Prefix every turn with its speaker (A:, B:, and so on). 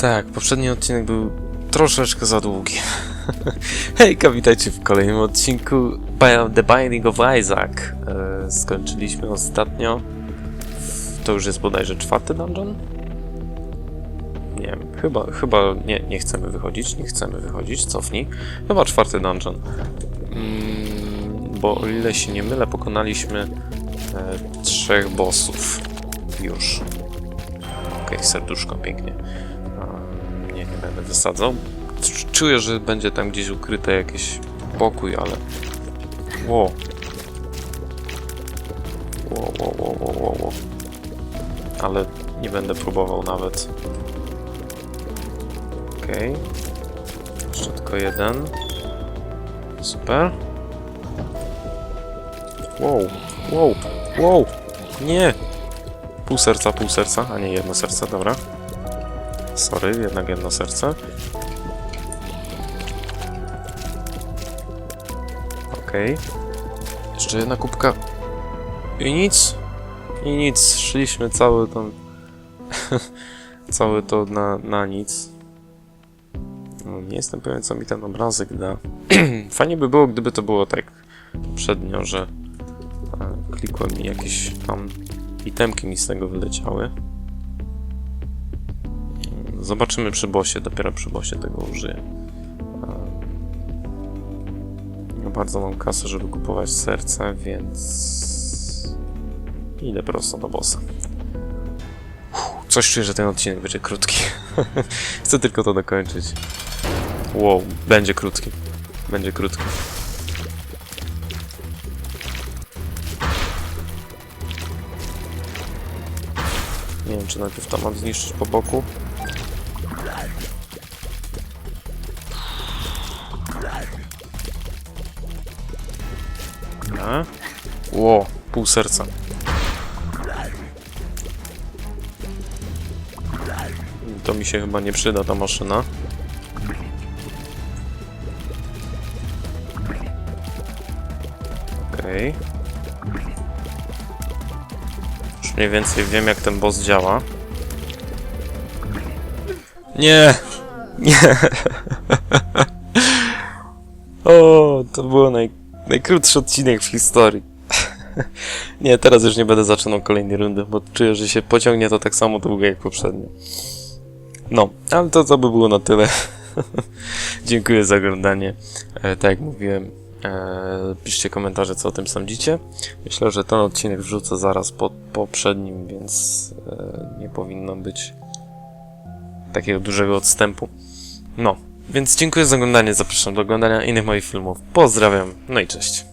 A: Tak, poprzedni odcinek był troszeczkę za długi. Hejka, witajcie w kolejnym odcinku The Binding of Isaac. E, skończyliśmy ostatnio. To już jest bodajże czwarty dungeon? Nie wiem, chyba, chyba nie, nie chcemy wychodzić, nie chcemy wychodzić, cofnij. Chyba czwarty dungeon. Mm, bo o ile się nie mylę, pokonaliśmy e, trzech bossów. Już. Okej, serduszko, pięknie. Nie, nie będę wysadzał. Czuję, że będzie tam gdzieś ukryte jakiś pokój, ale... Ło. Ło, ło, ło, ło, ło, ło. Ale nie będę próbował nawet. Okej. Jeszcze tylko jeden. Super. Wow, wow, wow. Nie! Pół serca, pół serca, a nie jedno serce, dobra. Sorry, jednak jedno serce. Okej. Jeszcze jedna kubka. I nic. I nic. Szliśmy cały tam... Całe to na, na nic. No, nie jestem pewien, co mi ten obrazek da. Fajnie by było, gdyby to było tak poprzednio, że klikłem i jakieś tam itemki mi z tego wyleciały. Zobaczymy przy bosie, dopiero przy bosie tego użyję. Nie bardzo mam kasy, żeby kupować serce, więc idę prosto do bossa. Coś czuję, że ten odcinek będzie krótki. Chcę tylko to dokończyć. Wow, będzie krótki. Będzie krótki. Nie wiem, czy najpierw to mam zniszczyć po boku. Dobra. Ło, pół serca. To mi się chyba nie przyda ta maszyna. Okej. Już mniej więcej wiem jak ten boss działa. Nie! Nie! o, to było naj, najkrótszy odcinek w historii. nie, teraz już nie będę zaczynał kolejnej rundy, bo czuję, że się pociągnie to tak samo długo jak poprzednio. No, ale to, to by było na tyle. Dziękuję za oglądanie. E, tak jak mówiłem, e, piszcie komentarze, co o tym sądzicie. Myślę, że ten odcinek wrzucę zaraz po poprzednim, więc e, nie powinno być takiego dużego odstępu. No, więc dziękuję za oglądanie. Zapraszam do oglądania innych moich filmów. Pozdrawiam, no i cześć.